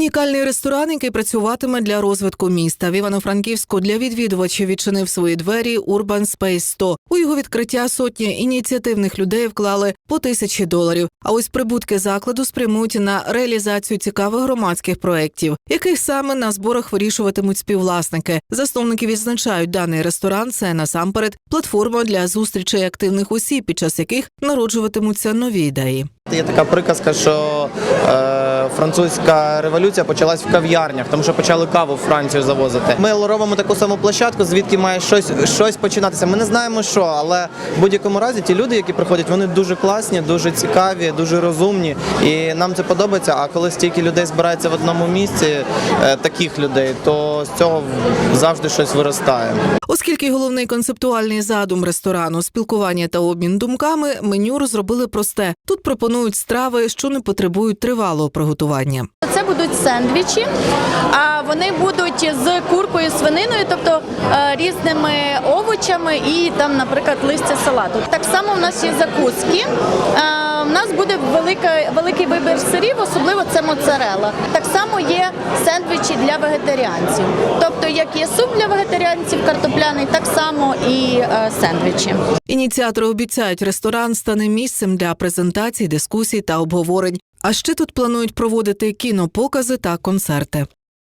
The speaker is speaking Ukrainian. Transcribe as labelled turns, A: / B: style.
A: Унікальний ресторан, який працюватиме для розвитку міста. В Івано-Франківську для відвідувачів відчинив свої двері Urban Space 100. У його відкриття сотні ініціативних людей вклали по тисячі доларів. А ось прибутки закладу спрямують на реалізацію цікавих громадських проєктів, яких саме на зборах вирішуватимуть співвласники. Засновники відзначають, даний ресторан це насамперед платформа для зустрічей активних осіб, під час яких народжуватимуться нові ідеї.
B: Є така приказка, що е, французька революція почалась в кав'ярнях, тому що почали каву в Францію завозити. Ми робимо таку саму площадку, звідки має щось, щось починатися. Ми не знаємо що, але в будь-якому разі ті люди, які приходять, вони дуже класні, дуже цікаві, дуже розумні. І нам це подобається. А коли стільки людей збирається в одному місці, е, таких людей, то з цього завжди щось виростає.
A: Оскільки головний концептуальний задум ресторану спілкування та обмін думками, меню розробили просте. Тут пропонують страви, що не потребують тривалого приготування.
C: Це будуть сендвічі, а вони будуть з куркою, свининою, тобто е, різними овочами і там, наприклад, листя салату. Так само в нас є закуски. У нас буде велика, великий вибір сирів, особливо це моцарела. Так само є сендвічі для вегетаріанців. Як є суп для вегетаріанців картопляний, так само і е, сендвічі.
A: Ініціатори обіцяють, ресторан стане місцем для презентацій, дискусій та обговорень. А ще тут планують проводити кінопокази та концерти.